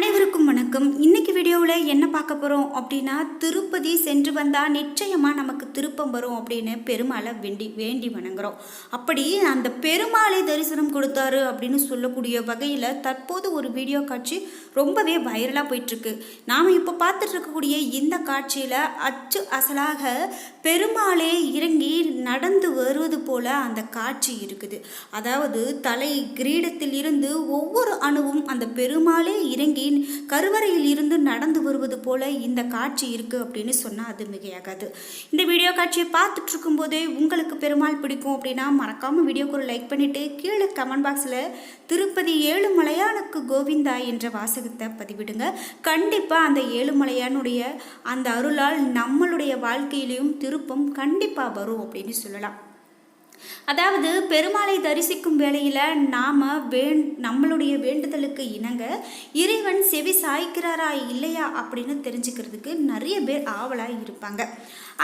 அனைவருக்கும் வணக்கம். இன்றைக்கி வீடியோவில் என்ன பார்க்க போகிறோம் அப்படின்னா திருப்பதி சென்று வந்தால் நிச்சயமாக நமக்கு திருப்பம் வரும் அப்படின்னு பெருமாளை வேண்டி வேண்டி வணங்குறோம். அப்படி அந்த பெருமாளை தரிசனம் கொடுத்தாரு அப்படின்னு சொல்லக்கூடிய வகையில் தற்போது ஒரு வீடியோ காட்சி ரொம்பவே வைரலாக போயிட்டுருக்கு. நாம் இப்போ பார்த்துட்டு இருக்கக்கூடிய இந்த காட்சியில் அச்சு அசலாக பெருமாளே இறங்கி நடந்து வருவது போல் அந்த காட்சி இருக்குது. அதாவது தலை கிரீடத்தில் இருந்து ஒவ்வொரு அணுவும் அந்த பெருமாளே இறங்கி கருவறையில் இருந்து நடந்து வருவது போல இந்த காட்சி இருக்கு அப்படின்னு சொன்னால் அது மிகையாகாது. இந்த வீடியோ காட்சியை பார்த்துட்டு இருக்கும்போதே உங்களுக்கு பெருமாள் பிடிக்கும் அப்படின்னா மறக்காம வீடியோக்கு ஒரு லைக் பண்ணிட்டு கீழே கமெண்ட் பாக்ஸில் திருப்பதி ஏழுமலையானுக்கு கோவிந்தா என்ற வாசகத்தை பதிவிடுங்க. கண்டிப்பாக அந்த ஏழுமலையானுடைய அந்த அருளால் நம்மளுடைய வாழ்க்கையிலையும் திருப்பம் கண்டிப்பாக வரும் அப்படின்னு சொல்லலாம். அதாவது பெருமாளை தரிசிக்கும் வேளையில் நாம் வேண் நம்மளுடைய வேண்டுதலுக்கு இணங்க இறைவன் செவி சாய்க்கிறாரா இல்லையா அப்படின்னு தெரிஞ்சுக்கிறதுக்கு நிறைய பேர் ஆவலாக இருப்பாங்க.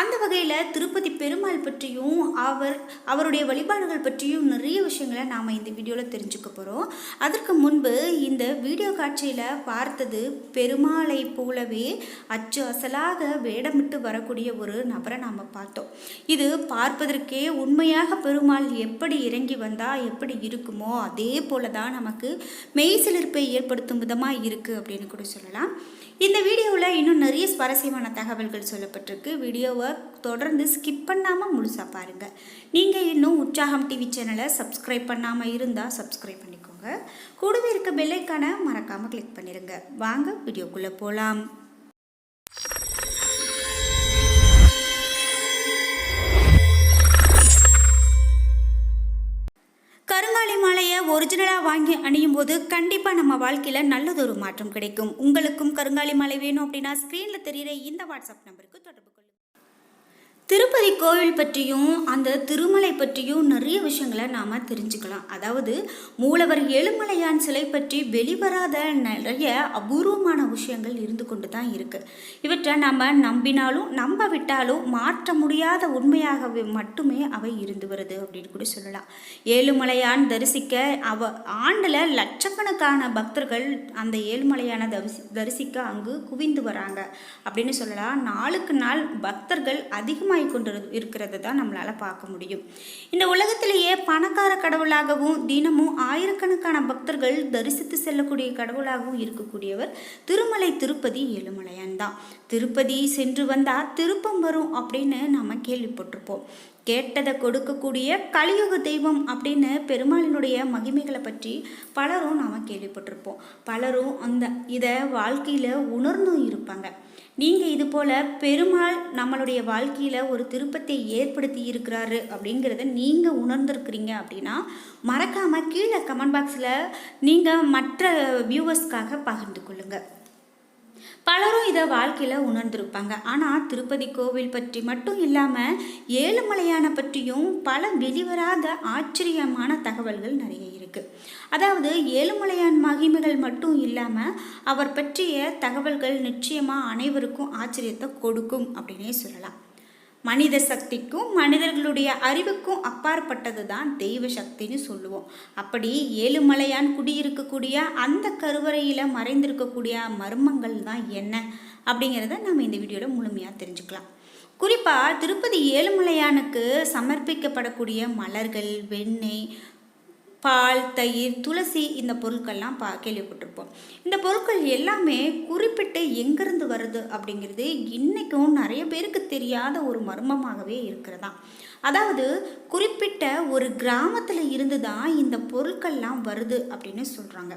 அந்த வகையில் திருப்பதி பெருமாள் பற்றியும் அவர் அவருடைய வழிபாடுகள் பற்றியும் நிறைய விஷயங்களை நாம் இந்த வீடியோவில் தெரிஞ்சுக்க போகிறோம் அதற்கு முன்பு இந்த வீடியோ காட்சியில் பார்த்தது பெருமாளை போலவே அச்சு அசலாக வேடமிட்டு வரக்கூடிய ஒரு நபரை நாம் பார்த்தோம். இது பார்ப்பதற்கே உண்மையாக பெருமாள் எப்படி இறங்கி வந்தால் எப்படி இருக்குமோ அதே போல தான் நமக்கு மெய் சிலிர்ப்பை ஏற்படுத்தும் விதமாக இருக்குது அப்படின்னு கூட சொல்லலாம். இந்த வீடியோவில் இன்னும் நிறைய சுவாரஸ்யமான தகவல்கள் சொல்லப்பட்டிருக்கு. வீடியோவை தொடர்ந்து ஸ்கிப் பண்ணாமல் முழுசாக பாருங்கள் நீங்கள் இன்னும் உற்சாகம் டிவி சேனலை சப்ஸ்கிரைப் பண்ணாமல் இருந்தால் சப்ஸ்கிரைப் பண்ணிக்கோங்க. கூடவே இருக்க பெல்லைக்கான மறக்காமல் கிளிக் பண்ணிடுங்க வாங்க வீடியோக்குள்ளே போகலாம் கருங்காலி ஒரிஜினலாக வாங்கி அணியும் போது கண்டிப்பாக நம்ம வாழ்க்கையில் நல்லதொரு மாற்றம் கிடைக்கும். உங்களுக்கும் கருங்காலி மாலை வேணும் அப்படின்னா ஸ்க்ரீனில் தெரிகிற இந்த வாட்ஸ்அப் நம்பருக்கு தொடர்பு திருப்பதி கோவில் பற்றியும் அந்த திருமலை பற்றியும் நிறைய விஷயங்களை நாம் தெரிஞ்சுக்கலாம். அதாவது மூலவர் ஏழுமலையான் சிலை பற்றி வெளிவராத நிறைய அபூர்வமான விஷயங்கள் இருந்து கொண்டு தான் இருக்குது இவற்றை நம்ம நம்பினாலும் நம்ப விட்டாலும் மாற்ற முடியாத உண்மையாகவே மட்டுமே அவை இருந்து வருது அப்படின்னு கூட சொல்லலாம். ஏழுமலையான் தரிசிக்க அவ ஆண்டில் லட்சக்கணக்கான பக்தர்கள் அந்த ஏழுமலையான தரிசி தரிசிக்க அங்கு குவிந்து வராங்க. அப்படின்னு சொல்லலாம். நாளுக்கு நாள் பக்தர்கள் அதிகமாக கொண்டு இருக்கிறது தான் நம்மளால் பார்க்க முடியும். இந்த உலகத்திலேயே பணக்கார கடவுளாகவும் தினமும் ஆயிரக்கணக்கான பக்தர்கள் தரிசித்து செல்லக்கூடிய கடவுளாகவும் இருக்கக்கூடியவர் திருமலை திருப்பதி ஏழுமலையான் தான். திருப்பதி சென்று வந்தால் திருப்பம் வரும் அப்படின்னு நம்ம கேள்விப்பட்டிருப்போம். கேட்டதை கொடுக்கக்கூடிய கலியுக தெய்வம் அப்படின்னு பெருமாளினுடைய மகிமைகளை பற்றி பலரும் நாம் கேள்விப்பட்டிருப்போம். பலரும் அந்த இதை வாழ்க்கையில் உணர்ந்தும் இருப்பாங்க. நீங்கள் இது போல் பெருமாள் நம்மளுடைய வாழ்க்கையில் ஒரு திருப்பத்தை ஏற்படுத்தி இருக்கிறாரு அப்படிங்கிறத நீங்கள் உணர்ந்திருக்கிறீங்க அப்படின்னா மறக்காமல் கீழே கமெண்ட் பாக்ஸில் நீங்கள் மற்ற வியூவர்ஸ்க்காக பகிர்ந்து கொள்ளுங்கள் பலரும் இதை வாழ்க்கையில் உணர்ந்திருப்பாங்க. ஆனால் திருப்பதி கோவில் பற்றி மட்டும் இல்லாமல் ஏழுமலையான பற்றியும் பல வெளிவராத ஆச்சரியமான தகவல்கள் நிறைய இருக்குது அதாவது ஏழுமலையான் மகிமைகள் மட்டும் இல்லாமல் அவர் பற்றிய தகவல்கள் நிச்சயமாக அனைவருக்கும் ஆச்சரியத்தை கொடுக்கும் அப்படின்னே சொல்லலாம். மனித சக்திக்கும் மனிதர்களுடைய அறிவுக்கும் அப்பாற்பட்டது தான் தெய்வ சக்தின்னு சொல்லுவோம். அப்படி ஏழுமலையான் குடியிருக்கக்கூடிய அந்த கருவறையில் மறைந்திருக்கக்கூடிய மர்மங்கள் தான் என்ன அப்படிங்கிறத நம்ம இந்த வீடியோவில் முழுமையாக தெரிஞ்சுக்கலாம். குறிப்பாக திருப்பதி ஏழுமலையானுக்கு சமர்ப்பிக்கப்படக்கூடிய மலர்கள் வெண்ணெய் பால் தயிர் துளசி இந்த பொருட்கள்லாம் பா கேள்விப்பட்டிருப்போம். இந்த பொருட்கள் எல்லாமே குறிப்பிட்டு எங்கேருந்து வருது அப்படிங்கிறது இன்றைக்கும் நிறைய பேருக்கு தெரியாத ஒரு மர்மமாகவே இருக்கிறதா. அதாவது குறிப்பிட்ட ஒரு கிராமத்தில் இருந்து தான் இந்த பொருட்கள்லாம் வருது அப்படின்னு சொல்கிறாங்க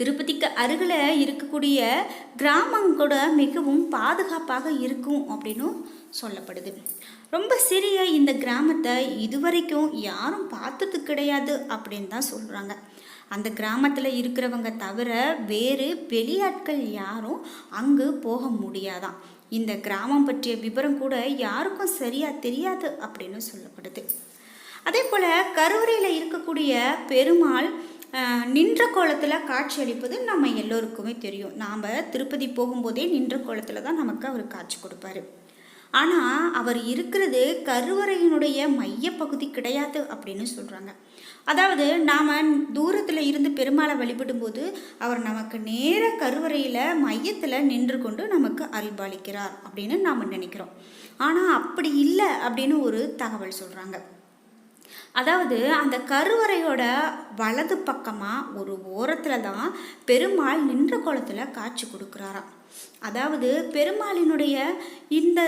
திருப்பதிக்கு அருகில் இருக்கக்கூடிய கிராமம் கூட மிகவும் பாதுகாப்பாக இருக்கும் அப்படின்னும் சொல்லப்படுது. ரொம்ப சிறிய இந்த கிராமத்தை இதுவரைக்கும் யாரும் பார்த்தது கிடையாது அப்படின்னு தான் சொல்கிறாங்க அந்த கிராமத்தில் இருக்கிறவங்க தவிர வேறு வெளியாட்கள் யாரும் அங்கு போக முடியாதான். இந்த கிராமம் பற்றிய விவரம் கூட யாருக்கும் சரியாக தெரியாது அப்படின்னு சொல்லப்படுது. அதே போல் கருவறையில் இருக்கக்கூடிய பெருமாள் நின்ற கோலத்தில் காட்சி அளிப்பது நம்ம எல்லோருக்குமே தெரியும். நாம் திருப்பதி போகும்போதே நின்ற கோலத்தில் தான் நமக்கு அவர் காட்சி கொடுப்பாரு. ஆனால் அவர் இருக்கிறது கருவறையினுடைய மையப்பகுதி கிடையாது அப்படின்னு சொல்கிறாங்க அதாவது நாம் தூரத்தில் இருந்து பெருமாளை வழிபடும்போது அவர் நமக்கு நேர கருவறையில் மையத்தில் நின்று கொண்டு நமக்கு அருள்பாலிக்கிறார் அப்படின்னு நாம் நினைக்கிறோம். ஆனால் அப்படி இல்லை அப்படின்னு ஒரு தகவல் சொல்கிறாங்க அதாவது அந்த கருவறையோட வலது பக்கமாக ஒரு ஓரத்தில் தான் பெருமாள் நின்ற கோலத்தில் காட்சி கொடுக்குறாராம். அதாவது பெருமாளினுடைய இந்த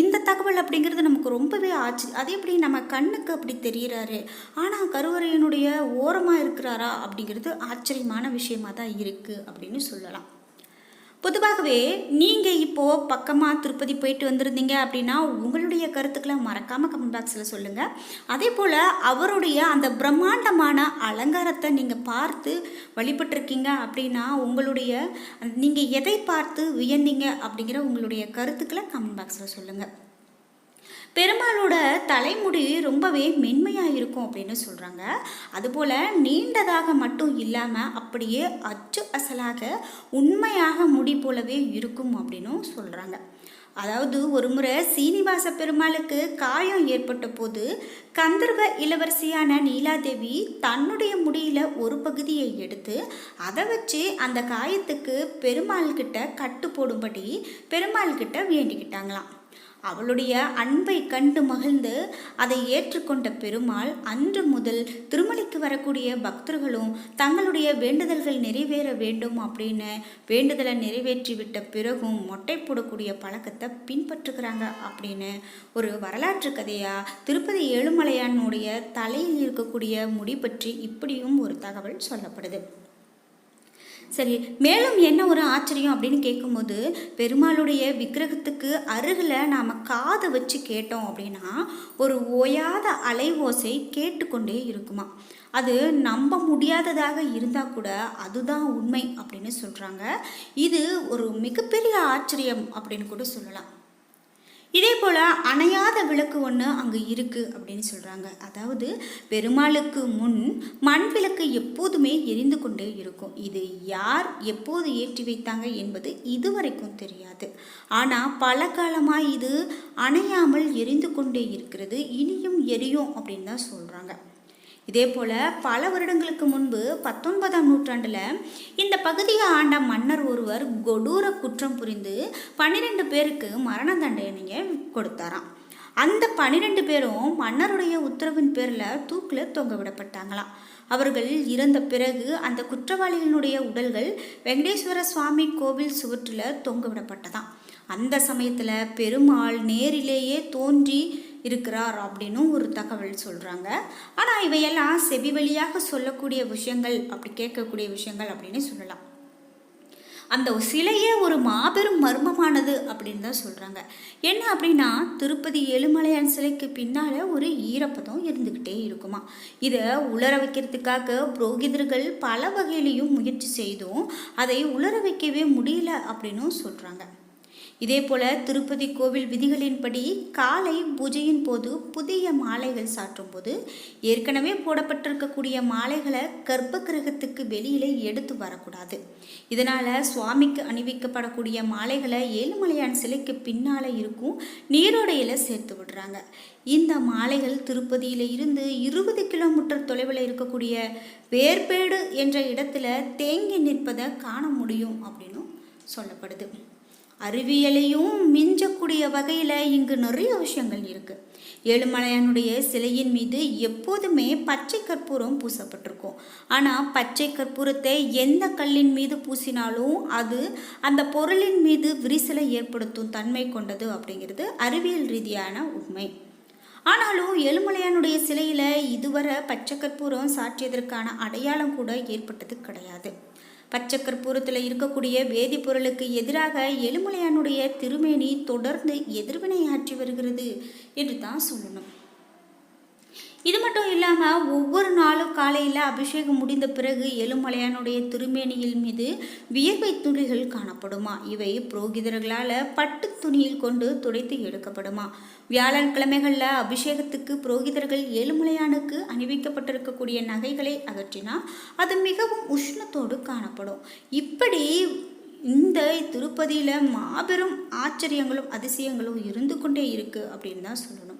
இந்த தகவல் அப்படிங்கிறது நமக்கு ரொம்பவே ஆச்சு. அது எப்படி நம்ம கண்ணுக்கு அப்படி தெரிகிறாரு ஆனால் கருவறையினுடைய ஓரமாக இருக்கிறாரா அப்படிங்கிறது ஆச்சரியமான விஷயமா தான் இருக்குது அப்படின்னு சொல்லலாம். பொதுவாகவே நீங்கள் இப்போது பக்கமாக திருப்பதி போயிட்டு வந்திருந்தீங்க அப்படின்னா உங்களுடைய கருத்துக்களை மறக்காமல் கமெண்ட் பாக்ஸில் சொல்லுங்கள் அதே போல் அவருடைய அந்த பிரம்மாண்டமான அலங்காரத்தை நீங்கள் பார்த்து வழிபட்டிருக்கீங்க அப்படின்னா உங்களுடைய நீங்கள் எதை பார்த்து வியந்தீங்க அப்படிங்கிற உங்களுடைய கருத்துக்களை கமெண்ட் பாக்ஸில் சொல்லுங்கள் பெருமாளோட தலைமுடி ரொம்பவே மென்மையாக இருக்கும் அப்படின்னு சொல்கிறாங்க அதுபோல் நீண்டதாக மட்டும் இல்லாமல் அப்படியே அச்சு அசலாக உண்மையாக முடி போலவே இருக்கும் அப்படின்னும் சொல்கிறாங்க அதாவது ஒரு முறை சீனிவாச பெருமாளுக்கு காயம் ஏற்பட்ட போது கந்தர்வ இளவரசியான நீலாதேவி தன்னுடைய முடியில ஒரு பகுதியை எடுத்து அதை வச்சு அந்த காயத்துக்கு பெருமாள் கிட்ட கட்டு போடும்படி பெருமாள் கிட்ட வேண்டிக்கிட்டாங்களாம். அவளுடைய அன்பை கண்டு மகிழ்ந்து அதை ஏற்றுக்கொண்ட பெருமாள் அன்று முதல் திருமலைக்கு வரக்கூடிய பக்தர்களும் தங்களுடைய வேண்டுதல்கள் நிறைவேற வேண்டும் அப்படின்னு வேண்டுதலை நிறைவேற்றி விட்ட பிறகும் மொட்டை போடக்கூடிய பழக்கத்தை பின்பற்றுகிறாங்க அப்படின்னு ஒரு வரலாற்று கதையாக திருப்பதி ஏழுமலையானுடைய தலையில் இருக்கக்கூடிய முடி பற்றி இப்படியும் ஒரு தகவல் சொல்லப்படுது. சரி மேலும் என்ன ஒரு ஆச்சரியம் அப்படின்னு கேட்கும்போது பெருமாளுடைய விக்கிரகத்துக்கு அருகில் நாம் காதை வச்சு கேட்டோம் அப்படின்னா ஒரு ஓயாத அலை ஓசை கேட்டுக்கொண்டே இருக்குமா? அது நம்ப முடியாததாக இருந்தால் கூட அதுதான் உண்மை அப்படின்னு சொல்கிறாங்க இது ஒரு மிகப்பெரிய ஆச்சரியம் அப்படின்னு கூட சொல்லலாம். இதே போல் அணையாத விளக்கு ஒன்று அங்கே இருக்குது அப்படின்னு சொல்கிறாங்க அதாவது பெருமாளுக்கு முன் மண் விளக்கு எப்போதுமே எரிந்து கொண்டே இருக்கும். இது யார் எப்போது ஏற்றி வைத்தாங்க என்பது இதுவரைக்கும் தெரியாது. ஆனால் பல காலமாக இது அணையாமல் எரிந்து கொண்டே இருக்கிறது. இனியும் எரியும் அப்படின்னு தான் சொல்கிறாங்க இதே போல் பல வருடங்களுக்கு முன்பு பத்தொன்பதாம் நூற்றாண்டில் இந்த பகுதியை ஆண்ட மன்னர் ஒருவர் கொடூர குற்றம் புரிந்து பன்னிரெண்டு பேருக்கு மரண தண்டனையை கொடுத்தாராம். அந்த பன்னிரெண்டு பேரும் மன்னருடைய உத்தரவின் பேரில் தூக்கில் தொங்க விடப்பட்டாங்களாம். அவர்கள் இறந்த பிறகு அந்த குற்றவாளிகளினுடைய உடல்கள் வெங்கடேஸ்வர சுவாமி கோவில் சுவற்றில் தொங்க விடப்பட்டதாம். அந்த சமயத்தில் பெருமாள் நேரிலேயே தோன்றி இருக்கிறார் அப்படின்னும் ஒரு தகவல் சொல்கிறாங்க ஆனால் இவையெல்லாம் செவி வழியாக சொல்லக்கூடிய விஷயங்கள் அப்படி கேட்கக்கூடிய விஷயங்கள் அப்படின்னு சொல்லலாம். அந்த சிலையே ஒரு மாபெரும் மர்மமானது அப்படின்னு தான் சொல்கிறாங்க என்ன அப்படின்னா திருப்பதி ஏழுமலையான் சிலைக்கு பின்னால் ஒரு ஈரப்பதம் இருந்துக்கிட்டே இருக்குமா? இதை உலர வைக்கிறதுக்காக புரோகிதர்கள் பல வகையிலையும் முயற்சி செய்தும் அதை உலர வைக்கவே முடியல அப்படின்னும் சொல்கிறாங்க இதேபோல திருப்பதி கோவில் விதிகளின்படி காலை பூஜையின் போது புதிய மாலைகள் சாற்றும் போது ஏற்கனவே போடப்பட்டிருக்கக்கூடிய மாலைகளை கர்ப்ப கிரகத்துக்கு வெளியில எடுத்து வரக்கூடாது. இதனால் சுவாமிக்கு அணிவிக்கப்படக்கூடிய மாலைகளை ஏழுமலையான் சிலைக்கு பின்னால் இருக்கும் நீரோடையில் சேர்த்து விடுறாங்க. இந்த மாலைகள் திருப்பதியில் இருந்து இருபது கிலோமீட்டர் தொலைவில் இருக்கக்கூடிய வேர்பேடு என்ற இடத்துல தேங்கி நிற்பதை காண முடியும் அப்படின்னு சொல்லப்படுது. அறிவியலையும் மிஞ்சக்கூடிய வகையில் இங்கு நிறைய விஷயங்கள் இருக்குது ஏழுமலையானுடைய சிலையின் மீது எப்போதுமே பச்சை கற்பூரம் பூசப்பட்டிருக்கும். ஆனால் பச்சை கற்பூரத்தை எந்த கல்லின் மீது பூசினாலும் அது அந்த பொருளின் மீது விரிசலை ஏற்படுத்தும் தன்மை கொண்டது அப்படிங்கிறது அறிவியல் ரீதியான உண்மை. ஆனாலும் ஏழுமலையானுடைய சிலையில் இதுவரை பச்சை கற்பூரம் சாற்றியதற்கான அடையாளம் கூட ஏற்பட்டது கிடையாது. பச்சை கற்பூரத்தில் இருக்கக்கூடிய வேதிப்பொருளுக்கு எதிராக எழுமலையானுடைய திருமேனி தொடர்ந்து எதிர்வினையாற்றி வருகிறது என்று தான் சொல்லணும். இது மட்டும் இல்லாமல் ஒவ்வொரு நாளும் காலையில் அபிஷேகம் முடிந்த பிறகு எழுமலையானுடைய திருமேனியில் மீது வியர்வை துணிகள் காணப்படுமா? இவை புரோகிதர்களால் பட்டு துணியில் கொண்டு துடைத்து எடுக்கப்படுமா? வியாழக்கிழமைகளில் அபிஷேகத்துக்கு புரோகிதர்கள் ஏழுமலையானுக்கு அணிவிக்கப்பட்டிருக்கக்கூடிய நகைகளை அகற்றினால் அது மிகவும் உஷ்ணத்தோடு காணப்படும். இப்படி இந்த திருப்பதியில் மாபெரும் ஆச்சரியங்களும் அதிசயங்களும் இருந்து கொண்டே இருக்குது அப்படின்னு தான் சொல்லணும்.